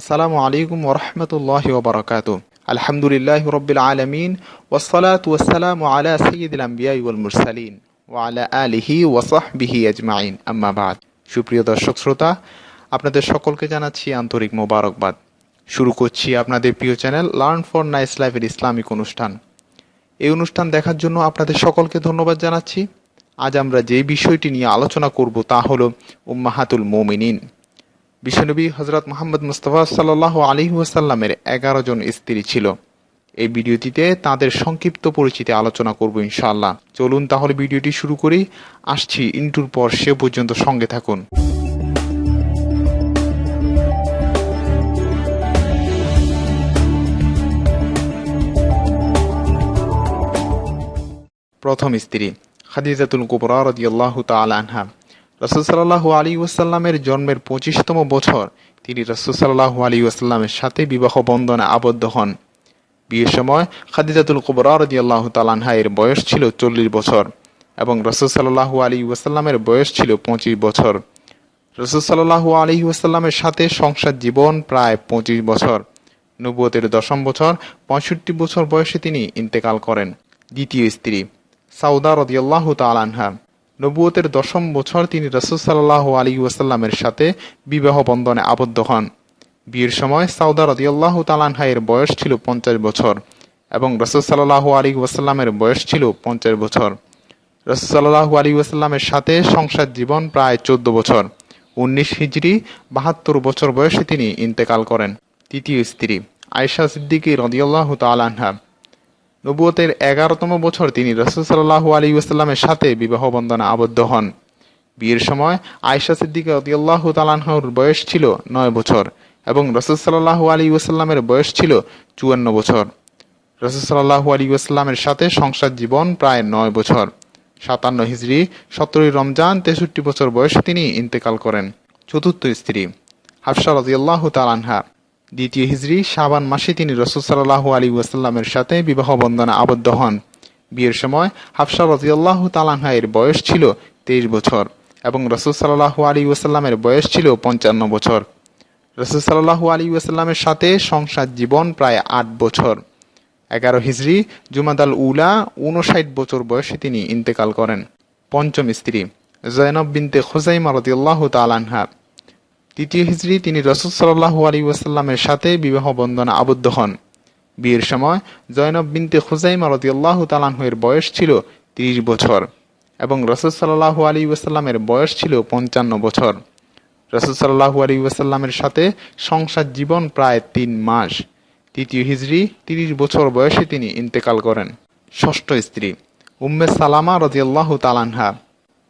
আসসালামু আলাইকুম ওরহমতুল্লাহ ওবরাকাত আলহামদুলিল্লাহ রবিল আলমিন ওসলাত ওসালাম আলা সঈদুল আম্বিয়াই ওয়াল মুরসালিন ওয়ালা আলিহি ওয়াসাহবিহি আজমাইন। আম্মাবাদ সুপ্রিয় দর্শক শ্রোতা, আপনাদের সকলকে জানাচ্ছি আন্তরিক মোবারকবাদ। শুরু করছি আপনাদের প্রিয় চ্যানেল লার্ন ফর নাইস লাইফের ইসলামিক অনুষ্ঠান। এই অনুষ্ঠান দেখার জন্য আপনাদের সকলকে ধন্যবাদ জানাচ্ছি। আজ আমরা যে বিষয়টি নিয়ে আলোচনা করব তা হলো উম্মাহাতুল মোমিনিন। বিশ্বনবী হজরত মোহাম্মদ মুস্তফা সাল্লাহ আলী ওয়াসাল্লামের এগারো জন স্ত্রী ছিল। এই ভিডিওটিতে তাদের সংক্ষিপ্ত পরিচিতি আলোচনা করব ইনশাআল্লাহ। চলুন তাহলে ভিডিওটি শুরু করি। আসছি ইন্টুর পর, সে পর্যন্ত সঙ্গে থাকুন। প্রথম স্ত্রী, খাদিজাতুল কুবরা রাদিয়াল্লাহু তাআলা আনহা। রসুল সাল্লাহ আলী ওয়াসাল্লামের জন্মের পঁচিশতম বছর তিনি রসুল সাল্লাহ আলী ওয়াসাল্লামের সাথে বিবাহ বন্ধনে আবদ্ধ হন। বিয়ের সময় খাদিজাতুল কুবরা রাদিয়াল্লাহু তাআলা আনহা এর বয়স ছিল চল্লিশ বছর এবং রসুল সাল্লাহ আলী ওয়াসাল্লামের বয়স ছিল পঁচিশ বছর। রসুল সাল্লাহ আলী ওয়াসাল্লামের সাথে সংসার জীবন প্রায় পঁচিশ বছর। নবুয়তের দশম বছর পঁয়ষট্টি বছর বয়সে তিনি ইন্তেকাল করেন। দ্বিতীয় স্ত্রী সাউদা রদিয়াল্লাহ তালানহা নবুয়তের দশম বছর তিনি রসুল সাল্লাহ আলী ওয়াসাল্লামের সাথে বিবাহ বন্ধনে আবদ্ধ হন। বিয়ের সময় সাউদা রদিয়াল্লাহ তালানহা এর বয়স ছিল পঞ্চাশ বছর এবং রসুল সাল্লাহ আলী ওয়াসাল্লামের বয়স ছিল পঞ্চাশ বছর। রসুল সাল্লাহ আলী ওয়াসাল্লামের সাথে সংসার জীবন প্রায় চোদ্দ বছর। উনিশ হিজড়ি, বাহাত্তর বছর বয়সে তিনি ইন্তেকাল করেন। তৃতীয় স্ত্রী আয়সা সিদ্দিকী রদিয়াল্লাহ তালানহা নবুয়তের এগারোতম বছর তিনি রসুল সাল্লাহ আলী ওয়াসাল্লামের সাথে বিবাহ বন্ধনে আবদ্ধ হন। বিয়ের সময় আয়সা সিদ্দিকা রদিয়াল্লাহ তালানহর বয়স ছিল নয় বছর এবং রসুল সাল্লাহ আলী ওয়াসাল্লামের বয়স ছিল চুয়ান্ন বছর। রসুল সাল্লাহ আলী ওয়াসাল্লামের সাথে সংসার জীবন প্রায় নয় বছর। সাতান্ন হিজড়ি সতেরোই রমজান, তেষট্টি বছর বয়সে তিনি ইন্তেকাল করেন। চতুর্থ স্ত্রী, হাফসা রাজিয়াল্লাহ তালানহা দ্বিতীয় হিজড়ি শাবান মাসে তিনি রসুল সাল্লাহ আলী ওয়াসাল্লামের সাথে বিবাহ বন্ধনে আবদ্ধ হন। বিয়ের সময় হাফসা রাজিয়াল্লাহ তালানহা এর বয়স ছিল তেইশ বছর এবং রসুল সাল্লাহ আলী ওয়াসাল্লামের বয়স ছিল পঞ্চান্ন বছর। রসুল সাল্লাহ আলী ওয়াসাল্লামের সাথে সংসার জীবন প্রায় আট বছর। এগারো হিজড়ি জুমাদাল উলা উনষাট বছর বয়সে তিনি ইন্তেকাল করেন। পঞ্চম স্ত্রী, জয়নব বিনতে খোজাইমা রদিয়াল্লাহ তালানহা তৃতীয় হিজড়ি তিনি রসুল সাল্লাহ আলী ওয়াসাল্লামের সাথে বিবাহ বন্ধনে আবদ্ধ হন। বিয়ের সময় জয়নব বিনতে খুজাইমা রদিয়াল্লাহ তালানহের বয়স ছিল তিরিশ বছর এবং রসুল সাল্লাহ আলী ওয়াসাল্লামের বয়স ছিল পঞ্চান্ন বছর। রসুল সাল্লাহ আলী ওয়াসাল্লামের সাথে সংসার জীবন প্রায় তিন মাস। তৃতীয় হিজড়ি তিরিশ বছর বয়সে তিনি ইন্তেকাল করেন। ষষ্ঠ স্ত্রী, উম্মে সালামা রদিয়াল্লাহ তালানহা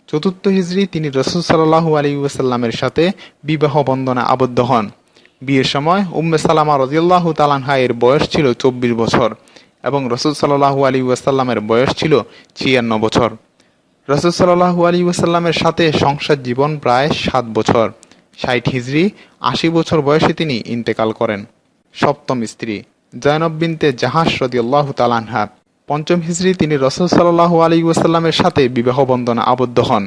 চতুর্থ হিজড়ি তিনি রসুল সাল্লাহু আলী ওয়াসাল্লামের সাথে বিবাহ বন্ধনে আবদ্ধ হন। বিয়ের সময় উম্মে সালামা রদিয়াল্লাহ তালানহা এর বয়স ছিল চব্বিশ বছর এবং রসুল সাল্লাহু আলী ওয়াসাল্লামের বয়স ছিল ছিয়ান্ন বছর। রসুল সাল্লাহু আলী ওয়াসাল্লামের সাথে সংসার জীবন প্রায় সাত বছর। ষাট হিজড়ি আশি বছর বয়সে তিনি ইন্তেকাল করেন। সপ্তম স্ত্রী, জয়নব বিনতে জাহাস রদিয়াল্লাহ তালানহা পঞ্চম হিজড়ি তিনি রসুল সাল্লাহ আলী ওয়াসাল্লামের সাথে বিবাহ বন্ধনে আবদ্ধ হন।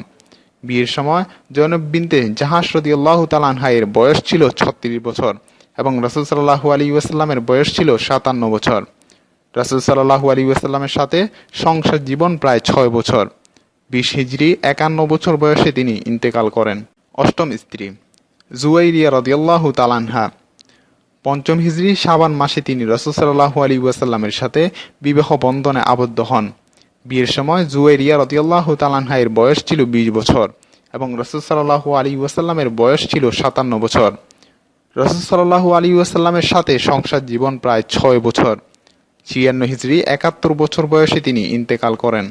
বিয়ের সময় জৈনব বিনতে জাহাজ রদি আল্লাহ তালানহাইয়ের বয়স ছিল ছত্রিশ বছর এবং রসুল সাল্লাহু আলী ওয়াসাল্লামের বয়স ছিল সাতান্ন বছর। রসুল সাল্লাহু আলী ওয়াসাল্লামের সাথে সংসার জীবন প্রায় ছয় বছর। বিশ হিজড়ি একান্ন বছর বয়সে তিনি ইন্তেকাল করেন। অষ্টম স্ত্রী জুয়াইরিয়া রদিয়াল্লাহু তালানহা পঞ্চম হিজড়ি শাবান মাসে তিনি রসুল সাল্লাহু আলী ওয়াসাল্লামের সাথে বিবাহ বন্ধনে আবদ্ধ হন। বিয়ের সময় জুয়েরিয়া রতিয়াল্লাহ তালানহাইয়ের বয়স ছিল বিশ বছর এবং রসুল সাল্লাহু আলী ওয়াসাল্লামের বয়স ছিল সাতান্ন বছর। রসুল সাল্লাহু আলী ওয়াসাল্লামের সাথে সংসার জীবন প্রায় ছয় বছর। ছিয়ান্ন হিজড়ি একাত্তর বছর বয়সে তিনি ইন্তেকাল করেন।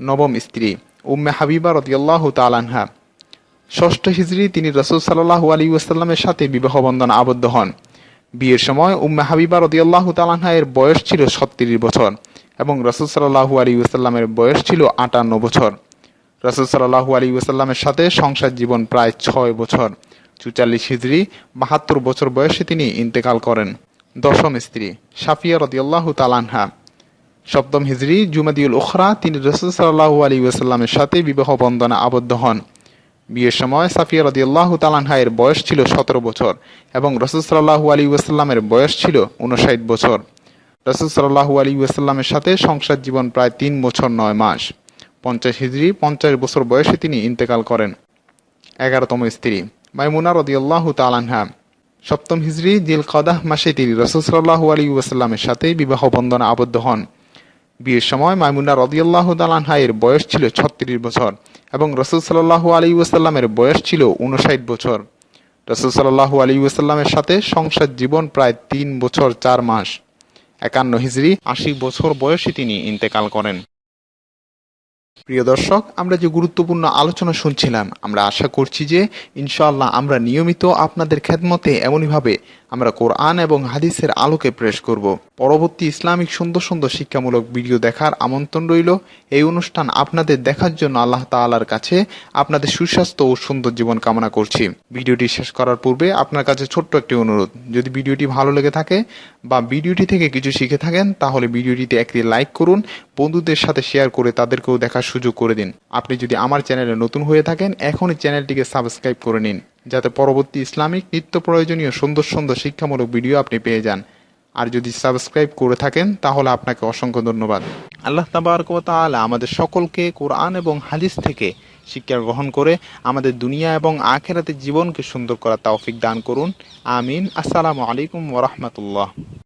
নবম স্ত্রী, উম্মে হাবিবা রতিয়াল্লাহ তালানহা ষষ্ঠ হিজড়ি তিনি রসুল সাল্লাহু আলী ওয়াসাল্লামের সাথে বিবাহ বন্ধন আবদ্ধ হন। বিয়ের সময় উম্মে হাবিবা রদিয়াল্লাহ তালানহা এর বয়স ছিল ছত্রিশ বছর এবং রসুল সাল্লাহু আলী ওয়াসাল্লামের বয়স ছিল আটান্ন বছর। রসুল সাল্লাহু আলী ওয়াসাল্লামের সাথে সংসার জীবন প্রায় ছয় বছর। চুচাল্লিশ হিজড়ি, বাহাত্তর বছর বয়সে তিনি ইন্তেকাল করেন। দশম স্ত্রী, সাফিয়া রদিয়াল্লাহ তালানহা সপ্তম হিজড়ি, জুমাদিউল উখরা, তিনি রসুল সাল্লাহু আলী ওয়াসাল্লামের সাথে বিবাহ বন্ধনে আবদ্ধ হন। বিয়ের সময় সাফিয়া রদিয়াল্লাহ তালানহা এর বয়স ছিল সতেরো বছর এবং রসুল সাল্লাহু আলী ওয়াসাল্লামের বয়স ছিল উনষাট বছর। রসুল সাল্লাহু আলী ওয়াসাল্লামের সাথে সংসার জীবন প্রায় তিন বছর নয় মাস। পঞ্চাশ হিজড়ি, পঞ্চাশ বছর বয়সে তিনি ইন্তেকাল করেন। এগারোতম স্ত্রী, মাইমুনা রদিয়াল্লাহ তালানহা সপ্তম হিজড়ি জিল কদাহ মাসে তিনি রসুল সাল্লাহু আলী ওয়াসাল্লামের সাথে বিবাহ বন্ধনে আবদ্ধ হন। বিয়ের সময় মাইমুনা রদিয়াল্লাহ তালানহা এর বয়স ছিল ছত্রিশ বছর এবং রসুল সাল্লাহু আলী ওয়াসাল্লামের বয়স ছিল উনষাট বছর। রসুল সাল্লাহু আলী ওয়াসাল্লামের সাথে সংসার জীবন প্রায় তিন বছর চার মাস। একান্ন হিজড়ি, আশি বছর বয়সে তিনি ইন্তেকাল করেন। প্রিয় দর্শক, আমরা যে গুরুত্বপূর্ণ আলোচনা শুনছিলাম, আমরা আশা করছি যে ইনশাআল্লাহ আমরা নিয়মিত আপনাদের খেদমতে এমনইভাবে আমরা কোরআন এবং হাদিসের আলোকে প্রেস করব। পরবর্তী ইসলামিক সুন্দর সুন্দর শিক্ষামূলক ভিডিও দেখার আমন্ত্রণ রইল। এই অনুষ্ঠান আপনাদের দেখার জন্য আল্লাহ তাআলার কাছে আপনাদের সুস্বাস্থ্য ও সুন্দর জীবন কামনা করছি। ভিডিওটি শেষ করার পূর্বে আপনার কাছে ছোট্ট একটি অনুরোধ। যদি ভিডিওটি ভালো লেগে থাকে বা ভিডিওটি থেকে কিছু শিখে থাকেন, তাহলে ভিডিওটিতে একটি লাইক করুন, বন্ধুদের সাথে শেয়ার করে তাদেরকেও দেখার সুযোগ করে দিন। আপনি যদি আমার চ্যানেলে নতুন হয়ে থাকেন, এখনই চ্যানেলটিকে সাবস্ক্রাইব করে নিন। যাতে পরবর্তী ইসলামিক, নিত্য প্রয়োজনীয়, সুন্দর সুন্দর শিক্ষামূলক ভিডিও আপনি পেয়ে যান। আর যদি সাবস্ক্রাইব করে থাকেন, তাহলে আপনাকে অসংখ্য ধন্যবাদ। আল্লাহ তাবারকাল আমাদের সকলকে কোরআন এবং হাদিস থেকে শিক্ষা গ্রহণ করে আমাদের দুনিয়া এবং আখেরাতে জীবনকে সুন্দর করার তাওফিক দান করুন। আমিন। আসসালামু আলাইকুম ওরহমতুল্লাহ রাহমাতুল্লাহ।